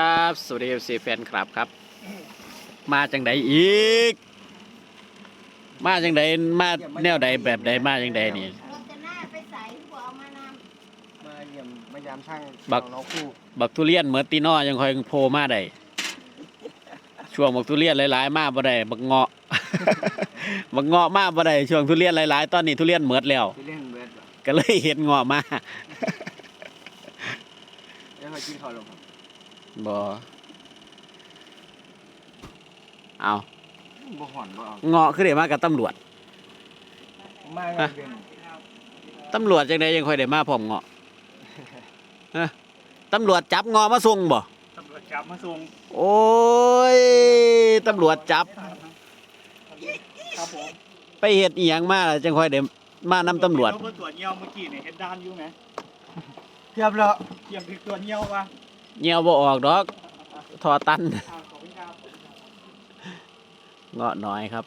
ครับสวัสดีซีแฟนครับครับ มาจังใดอีก มาจังใดมาแนวใดแบบใดมาจังใดนี่ รถจะหน้าไปใส่หัวเอามานมาเยี่ยมมายามช่างบัก ของน้องคู่บักทุเรียนเหมือนตีนอยังคอยโผล่มาได้ช่วงบักทุเรียนหลายๆ มาบ่ได้บักเงาะ บักเงาะมาบ่ได้ช่วงทุเรียนหลายๆ ตอนนี้ทุเรียนเหมือดแล้วที่เล่นเบิร์ดเหรอก็เลยเห็นเงาะมา แล้วเขากินข้าวหรอครับ บ่เอาบ่ห่อนบ่เอาเงาะคือได้มากับตำรวจ มาเงินเดือนตำรวจจังใดยังค่อยได้มาพร้อมเงาะฮะตำรวจจับเงาะมาส่งบ่ตำรวจจับมาส่งโอ้ยตำรวจจับ ครับผมไปเฮ็ดอีหยังมาล่ะจังค่อยได้มานำตำรวจเาตรวจเงี้ยวเมื่อกี้เนี่ยเห็นด้านอยู่ไหมเทียบแล้วเตรียมพริกตัวจเงี้ยววะ เหี่ยวบ่ออกดอก ทอตันอ่าขอบคุณครับเงาะน้อยครับ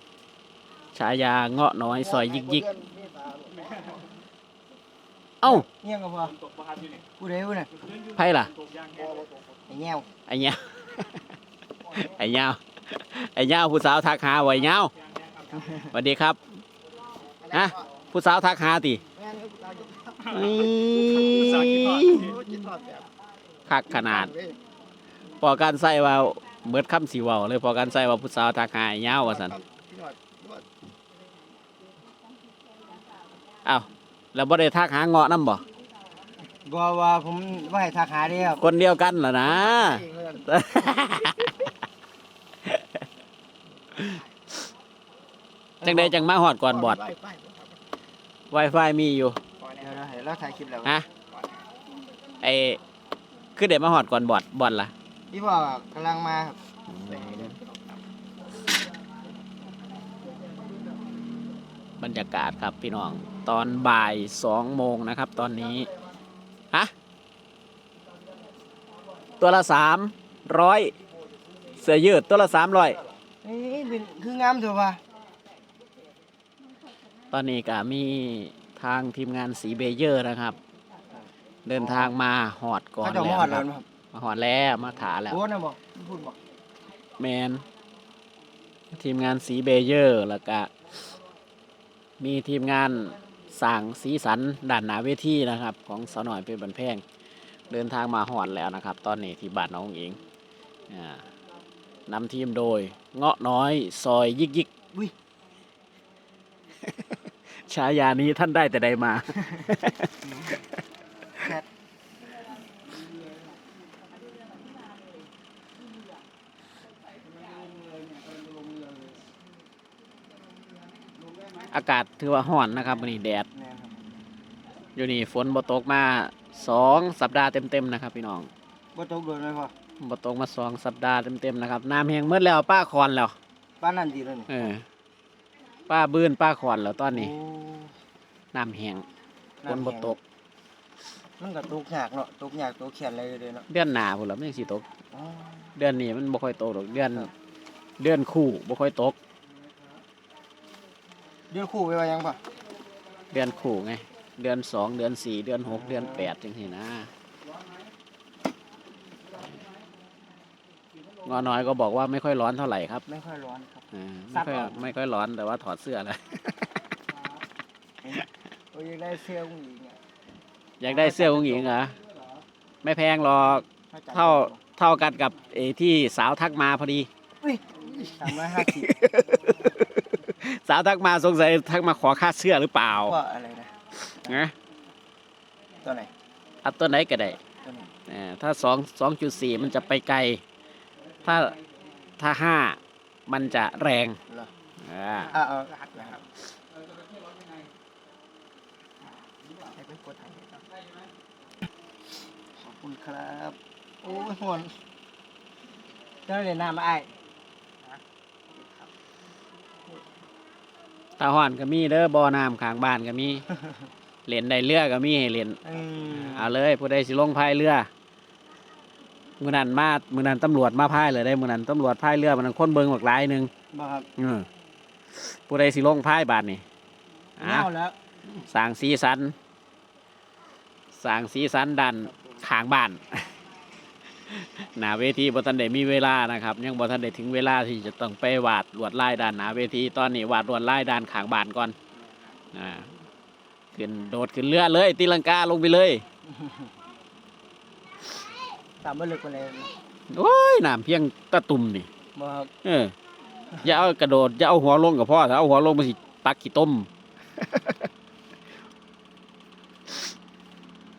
ฉายาเงาะน้อยซอยยิกยิกเอ้าเงี้ยก็พอตกปลาอยู่เนี่ยผู้ใดผู้น่ะไผล่ะตกยางแกไอ้เงี้ยวไอ้เหี้ยไอ้เหยาวไอ้เหยาวผู้สาวทักหาไว้เหยาวสวัสดีครับฮะผู้สาวทักหาติ คักขนาด พอการใส่ว่าเบิดคำสีเว้าเลยพอการใส่ว่าผู้สาวทักหาไอ้เหยาวว่าซั่นกินทอดทอดอ้าวแล้วบ่ได้ทักหาเงาะนํบ่บ่ว่าผมว่าให้ทักหาเด้ครับคนเดียวกันล่ะนะ จังใดจังมาฮอดก่อนบอด Wi-Fi มีอยู่เดี๋ยวเราให้เราถ่ายคลิปแล้วฮะไอ้ คือเดี๋ยวมาฮอดก่อนบอดบอดล่ะพี่พ่อกำลังมาครับบรรยากาศครับพี่น้อง ตอนบ่ายสองโมงนะครับ ตอนนี้ฮะตัวละสามร้อยเสื้อยืดตัวละสามร้อยนี่เป็นคืองามเถอะว่ะตอนนี้ก็มีทางทีมงานสีเบเยอร์นะครับ เดินทางมาหอดก่อนเขาจะแล้วมาหอดคแล้รัวบนะครับมาหอดแล้วมาถาแล้ว โอ้นะบ่พูดบ่แมนทีมงานสีเบเยอร์แล้วก็มีทีมงานสั่งสีสันด่านหนาเวทีนะครับ ของสาวหน่อยเป็นบันแพงเดินทางมาหอดแล้วนะครับ ตอนนี้ที่บ้านน้องเองอ่านำทีมโดย เงาะน้อยซอยยิกยิกอุ้ยฉายานี้ท่านได้แต่ใดมา อากาศถือว่าร้อนนะครับวันนี้แดดแม่นครับอยู่นี่ฝนบ่ตกมาสองสัปดาห์เต็มๆนะครับ พี่น้องบ่ตกโดนไหมพ่อบ่ตกมาสองสัปดาห์เต็มๆนะครับน้ำแห้งเมื่อแล้วป้าคอนแล้วป้านนั่นดีแล้วนี่เออป้าบื้นป้าคอนแล้วตอนนี้โอ้น้ำแห้งฝนำบ่แห้งตก มันก็ตกยากเนาะตกยากตกเขียนเลยเลยเนาะเดือนหน้าพุ่นล่ะมันยังสิตกอ๋อเดือนนี้มันบ่ค่อยตกดอกเดือน เดือนคู่บ่ค่อยตก เดือนคู่ไปว่ายังป่ะเดือนคู่ไง เดือนสองเดือนสี่เดือนหกเดือนแปดจังซี่นะงอน้อยก็บอกว่าไม่ค่อยร้อนเท่าไหร่ครับไม่ค่อยร้อนครับ อ่าไม่ค่อยไม่ค่อยร้อนแต่ว่าถอดเสื้อแล้ว โอ้ยอยากได้เสื้อผู้หญิงอะอยากได้เสื้อของหญิงเหรอไม่แพงหรอกถ้จัดเท่าเท่ากันกับเออที่สาวทักมาพอดีสามร้อยห้าสิบ สาวทักมาสงสัยทักมาขอค่าเสื้อหรือเปล่าว่าอะไรนะนะตัวไหนเอาตัวไหนก็ได้ตัวไหนอ่าถ้าสองสองจุดสี่มันจะไปไกล ถ้าถ้าห้ามันจะแรงเหรออ่าอ่าเอานะครับให้ไปกดให้ขอบคุณครับ โอ้ยหวนเจ้าเรียนน้ำมาไอ้าย ตาห่อนก็มีเด้อบ่อน้ำข้างบ้านก็มีเหรียญได้เรือก็มีให้เหรียญอืมเอาเลยผู้ใดสิลงพายเรือมือนันมามือนันตำรวจมาพายเลยได้มือนันตำรวจพายเรือมันคนเบิงหลากหลายหนึ่งบ่ครับเออผู้ใดสิลงพายบาทนี่อะ เน่าแล้วสร้างสีสันสร้างสีสันดันขางบ้าน หนาเวทีบ่ทันได้มีเวลานะครับยังบ่ทันได้ถึงเวลาที่จะต้องไปวาดลวดลายด้านหนาเวทีตอนนี้วาดลวดลายด้านข้างบ้านก่อนอ่าขึ้นโดดขึ้นเรือเลยตีลังกาลงไปเลยตามบ่ลึกปานใดโอ้ยน้ำเพียงตะตุ่มนี่บ่ครับเอออย่าเอากระโดดอย่าเอาหัวลงกับพ่อถ้าเอาหัวลงมันสิปักขี้ต้ม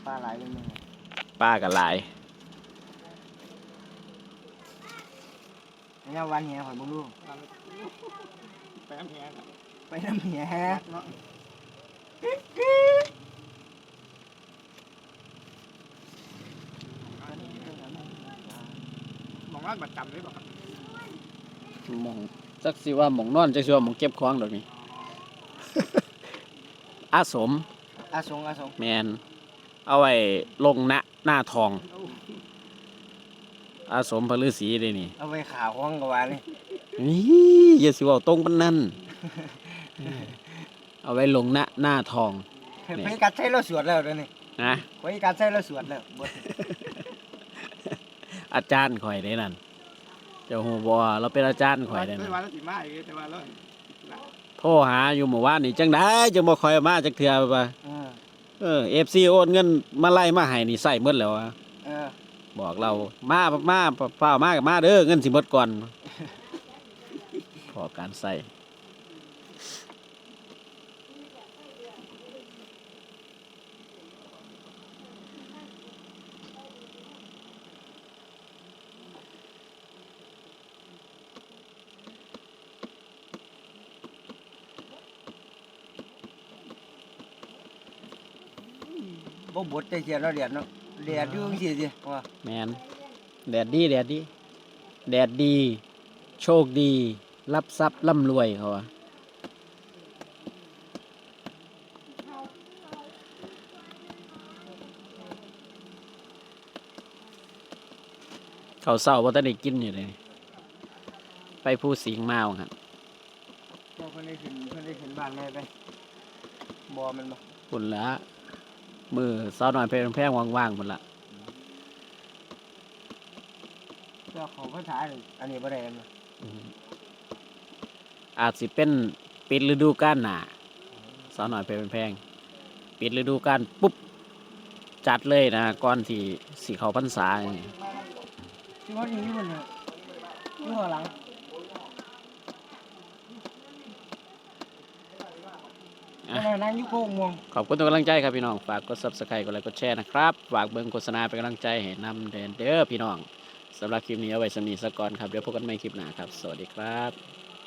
ปลาหลายเลยมึงป้ากันหลาย นนี้วันเหียข่อยบ่รู้ไปน้ำแข็งอะไปน้ำเหียเนาะมองว่าบัดจำได้ป่ะครับหมองจักสิว่าหมองนอนจักสิว่าหมองเก็บของดอกนี้ อาสมอาสงอาสงแมนเอาไว้ลงณหน้าทอง อาสมพระฤาษีเลยนี่ เอาไว้ขาวห้องก็ว่านี่นี่อย่าสิเว่าตรงปานนั้นเอาไว้ลงณหน้าทองนี่ไปกัดใช้เราสวดแล้วเด้อนี่นะไปกัดใช้เราสวดแล้วบ่อาจารย์ข่อยได้นั่น เจ้าหูบอเราเป็นอาจารย์ข่อยได้ไม่นั่นว่าแล้วสิมาอีกแต่ว่าแล้วโทรหาอยู่เมื่อวานนี่จังได้จังบ่ค่อยมาจักเทื่อป่ะเออเออ FC โอนเงินมาไล่มาให้นี่ใส่หมดแล้วอะเออ บอกเรามามาเฝ้ามากับมาเด้อเงินสิหมดก่อนพอการใส่บ่บดใจเสียเราเดียดเนาะ เดียดอยู่จังซี่สิว่าแมนแดดดีแดดดี แดดดี โชคดี รับทรัพย์ร่ำรวยเขาอะเขาวเศร้าว่าตอนได้กินอยู่เลย ไปผู้สิงห์มาครับเจ้าเพิ่นได้ขึ้นเพิ่นได้ขึ้นบ้านแม่ไปบ่มันบ่คุณละ มือเศร้าหน่อยเพลงแพงว่างๆหมดละเจ้าเขาภาษาเลยอันนี้บ่ได้อันบ่อืมอาจสิเป็นปิดฤดูกาลหนาเศร้าหน่อยเพลงแพงปิดฤดูกาลปุ๊บจัดเลยนะก่อนที่สีเขาพรรษาอย่างนี้ที่ว่าอยู่มันน่ะอยู่ข้างหลัง อะ นั่นนั่งอยู่โค้งม่วงขอบคุณทุกกำลังใจครับพี่น้อง ฝากกด subscribe กดไลค์กดแชร์นะครับ ฝากเบิ่งโฆษณาเป็นกำลังใจให้นำเดนเด้อพี่น้องสำหรับคลิปนี้เอาไว้สำนีสกก่อนครับ เดี๋ยวพบกันใหม่คลิปหน้าครับ สวัสดีครับ